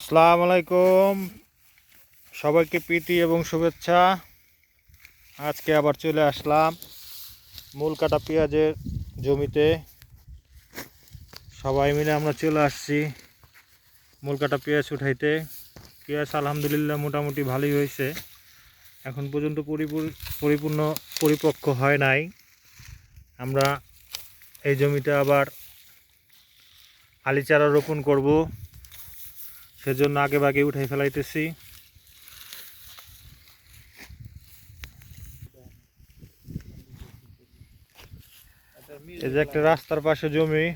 আসসালামু আলাইকুম। সবাইকে প্রীতি এবং শুভেচ্ছা। আজকে আবার চলে আসলাম মূল কাটা পেঁয়াজের জমিতে। সবাই মিলে আমরা চলে আসছি মূল কাটা পেঁয়াজ উঠাইতে। পেঁয়াজ আলহামদুলিল্লাহ মোটামুটি ভালোই হয়েছে। এখন পর্যন্ত পরিপূর- পরিপূর্ণ, পরিপক্ক হয় নাই। আমরা এই জমিতে আবার আলি চারা রোপণ করব। সেজন্য আগে বাগে উঠাই ফেলাইতেছি। এই যে একটা রাস্তার পাশে জমি,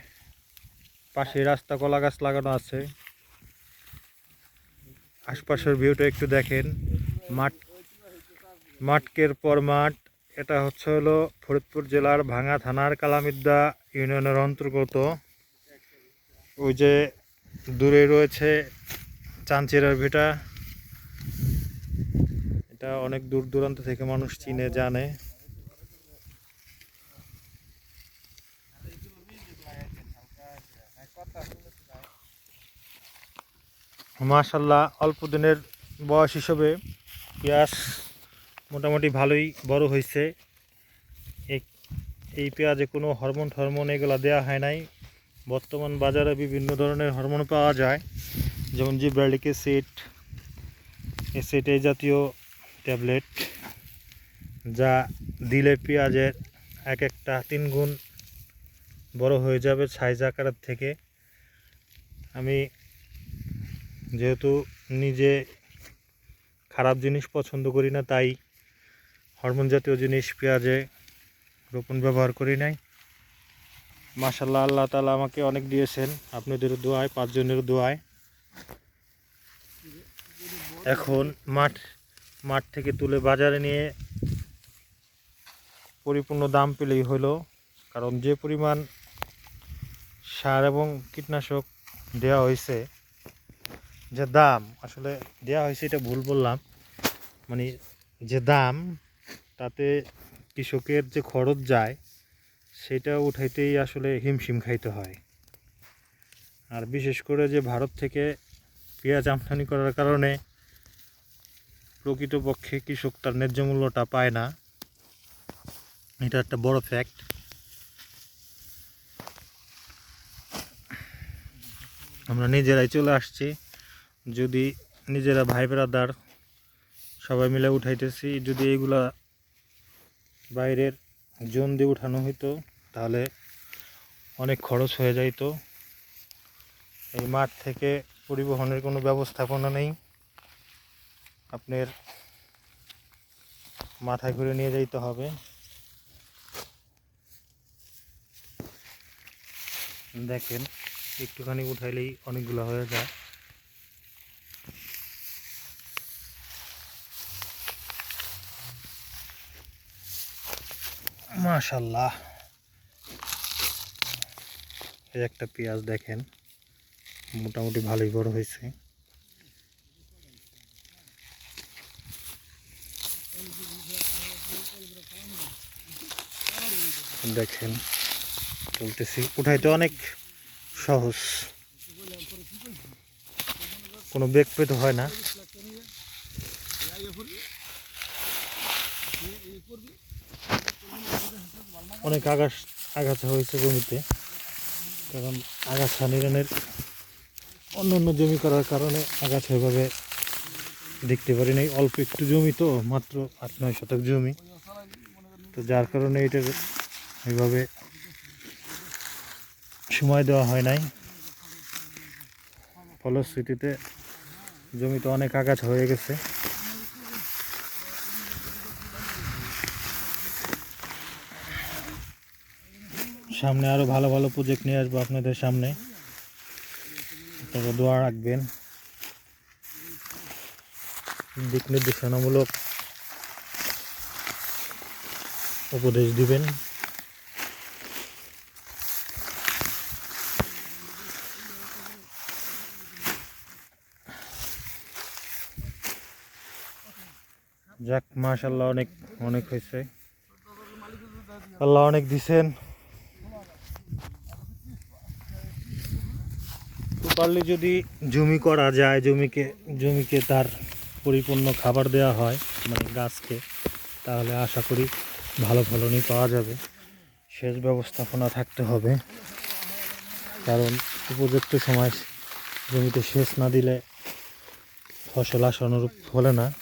পাশে রাস্তা কলা গাছ লাগানো আছে। আশপাশের ভিউটা একটু দেখেন। মাঠ, মাঠকের পর মাঠ, এটা হচ্ছে হলো ফরিদপুর জেলার ভাঙা থানার কালামিদ্দা ইউনিয়নের অন্তর্গত। ওই যে দূরে রয়েছে চাঁচিরার ভেটা। এটা অনেক দূর দূরান্ত থেকে মানুষ চিনে জানে। মাশাল্লাহ, অল্প দিনের বয়স হিসেবে পেঁয়াজ মোটামুটি ভালোই বড় হয়েছে। এই- পেঁয়াজে কোনো হরমোন টরমোন এগুলো দেওয়া হয় নাই। বর্তমান বাজারে বিভিন্ন ধরনের হরমোন পাওয়া যায়। যেমন জিব্রালিক অ্যাসিড অ্যাসিড এই জাতীয় ট্যাবলেট যা দিলে পেঁয়াজের এক একটা তিন গুণ বড় হয়ে যাবে সাইজ আকারের থেকে। আমি যেহেতু নিজে খারাপ জিনিস পছন্দ করি না, তাই হরমোন জাতীয় জিনিস পেঁয়াজে রোপণ ব্যবহার করি নাই। মাশাল্লাহ আল্লাহ তালা আমাকে অনেক দিয়েছেন। আপনাদের দোয়ায় পাঁচজনের দোয়ায়। এখন মাঠ মাঠ থেকে তুলে বাজারে নিয়ে পরিপূর্ণ দাম পেলেই হলো। কারণ যে পরিমাণ সার এবং কীটনাশক দেওয়া হয়েছে, যে দাম, আসলে দেওয়া হয়েছে এটা ভুল বললাম মানে যে দাম, তাতে কৃষকের যে খরচ যায়, সেটা উঠাইতেই আসলে হিমশিম খাইতে হয়। আর বিশেষ করে যে ভারত থেকে পেঁয়াজ আমদানি করার কারণে প্রকৃতপক্ষে কৃষক তার ন্যায্য মূল্যটা পায় না। এটা একটা বড় ফ্যাক্ট আমরা নিজেরাই চলে আসছি। যদি নিজেরা ভাই ব্রাদার সবাই মিলে উঠাইতেছি, যদি এইগুলা বাইরের জোন দিয়ে উঠানো হইতো, তাহলে অনেক খরচ হয়ে যাইতো। এই মাঠ থেকে পরিবহনের কোনো ব্যবস্থাপনা নেই। আপনার মাথায় করে নিয়ে যাইতে হবে। দেখেন, একটুখানি উঠাইলেই অনেকগুলো হয়ে যায়। মাশাল্লাহ। এই একটা পেঁয়াজ দেখেন, মোটামুটি ভালোই বড় হয়েছে। দেখেন, চলতেছি। উঠাইতে অনেক সহজ। কোনো বেগ পেতে হয় না। অনেক আগাছ আগাছা হয়েছে জমিতে। কারণ আগাছা নিরানের অন্য অন্য জমি করার কারণে আগাছা এভাবে দেখতে পারি নাই। অল্প একটু জমি তো, মাত্র আট নয় শতক জমি। তো যার কারণে এটার এইভাবে সময় দেওয়া হয় নাই। ফলশ্রুতিতে জমিতে অনেক আগাছা হয়ে গেছে। সামনে আরও ভালো ভালো প্রজেক্ট নিয়ে আসব আপনাদের সামনে। আপনারা দোয়া রাখবেন। দিক নির্দেশনামূলক উপদেশ দিবেন। যাক মাশাল্লাহ অনেক অনেক হয়েছে। আল্লাহ অনেক দিছেন। প্রপারলি যদি জমি করা যায়, জমিকে জমিকে তার পরিপূর্ণ খাবার দেওয়া হয় মানে গাছকে, তাহলে আশা করি ভালো ফলনই পাওয়া যাবে। সেচ ব্যবস্থাপনা থাকতে হবে। কারণ উপযুক্ত সময় জমিতে সেচ না দিলে ফসল আশানুরূপ ফলে না।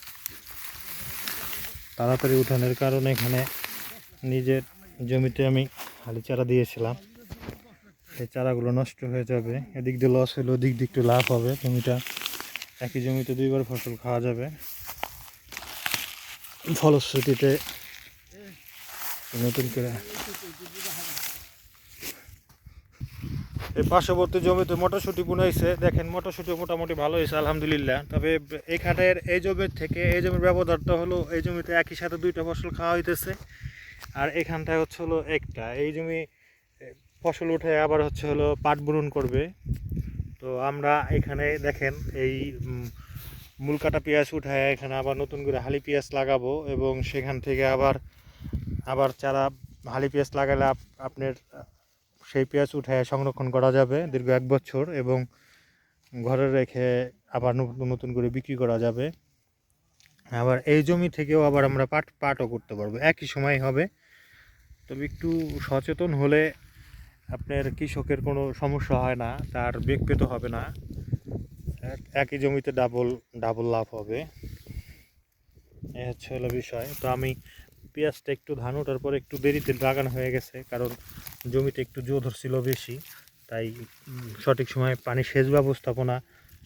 তাড়াতাড়ি উঠানোর কারণে এখানে নিজের জমিতে আমি হালি চারা দিয়েছিলাম। সেই চারাগুলো নষ্ট হয়ে যাবে। এদিক দিয়ে লস হলে ওদিক দিয়ে একটু লাভ হবে। জমিটা একই জমিতে দুইবার ফসল খাওয়া যাবে। ফলশ্রুতিতে নতুন করে। এই পার্শ্ববর্তী জমিতে মটরশুঁটি বুনাইছে। দেখেন মটরশুঁটি মোটামুটি ভালো হয়েছে, আলহামদুলিল্লাহ। তবে এখানের এই জমির থেকে, এই জমির ব্যবধানটা হলো, এই জমিতে একই সাথে দুইটা ফসল খাওয়া হইতেছে। আর এখানটায় হচ্ছে হলো একটা। এই জমি ফসল উঠে আবার হচ্ছে হলো পাট বুনন করবে। তো আমরা এখানে দেখেন, এই মূল কাটা পেঁয়াজ উঠায়, এখানে আবার নতুন করে হালি পেঁয়াজ লাগাবো এবং সেখান থেকে আবার আবার চারা হালি পেঁয়াজ লাগালে আপ- আপনার, সেই পেঁয়াজ উঠায় সংরক্ষণ করা যাবে দীর্ঘ এক বছর এবং ঘরে রেখে আবার নতুন নতুন করে বিক্রি করা যাবে। আবার এই জমি থেকেও আবার আমরা পাট, পাটও করতে পারব। একই সময় হবে। তবে একটু সচেতন হলে আপনার কৃষকের কোনো সমস্যা হয় না, তার বেগ পেতে হবে না। এক- একই জমিতে ডাবল ডাবল লাভ হবে। এ হচ্ছে হলো বিষয়। তো আমি পেঁয়াজটা একটু ধান ওঠার পর একটু দেরিতে লাগানো হয়ে গেছে, কারণ জমিতে একটু জো ধরছিল বেশি, তাই সঠিক সময়ে পানি সেচ ব্যবস্থাপনা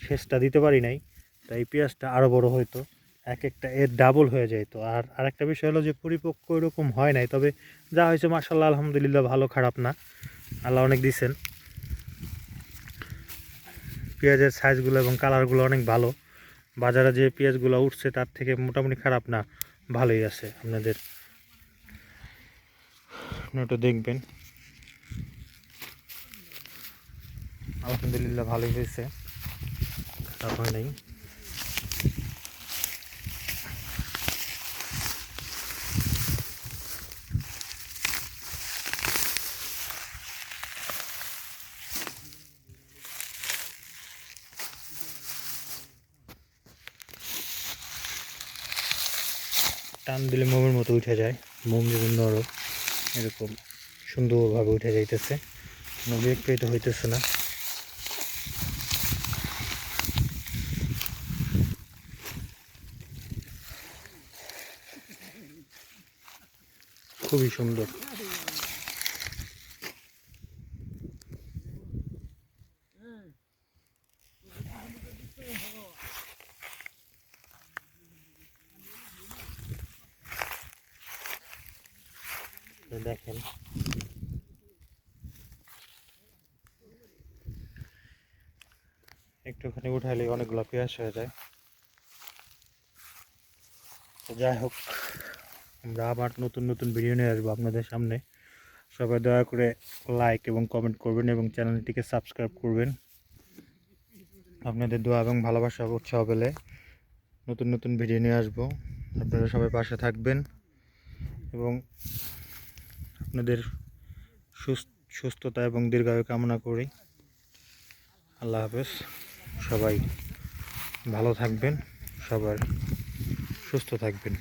সেচটা দিতে পারি নাই, তাই পেঁয়াজটা আরও বড় হইতো এক একটা এর ডাবল হয়ে যেত আর আরেকটা বিষয় হলো যে পরিপক্ক এরকম হয় নাই, তবে যা হয়েছে মার্শাল্লাহ আলহামদুলিল্লাহ ভালো, খারাপ না। আল্লাহ অনেক দিছেন। পেঁয়াজের সাইজগুলো এবং কালারগুলো অনেক ভালো। বাজারে যে পেঁয়াজগুলো উঠছে, তার থেকে মোটামুটি খারাপ না, ভালোই আছে আপনাদের। একটু দেখবেন। আলহামদুলিল্লাহ ভালোই হয়েছে। খারাপ হয় নাই। টান দিলে মোমের মতো উঠে যায়। মোম যেমন নরম এরকম সুন্দরভাবে উঠে যাইতেছে। কোনো বেগ পেতে হইতেছে না। খুবই সুন্দর তো দেখেন। একটুখানি উঠাইলে অনেকগুলো পেঁয়াজ হয়ে যায়। তো যাই হোক, আমরা আবার নতুন নতুন ভিডিও নিয়ে আসব আপনাদের সামনে। সবাই দয়া করে লাইক এবং কমেন্ট করবেন এবং চ্যানেলটিকে সাবস্ক্রাইব করবেন। আপনাদের দোয়া এবং ভালোবাসা উৎসাহ পেলে নতুন নতুন ভিডিও নিয়ে আসব। আপনারা সবাই পাশে থাকবেন এবং আপনাদের সুস- সুস্থতা এবং দীর্ঘায়ু কামনা করি। আল্লাহ হাফেজ। সবাই ভালো থাকবেন, সবার সুস্থ থাকবেন।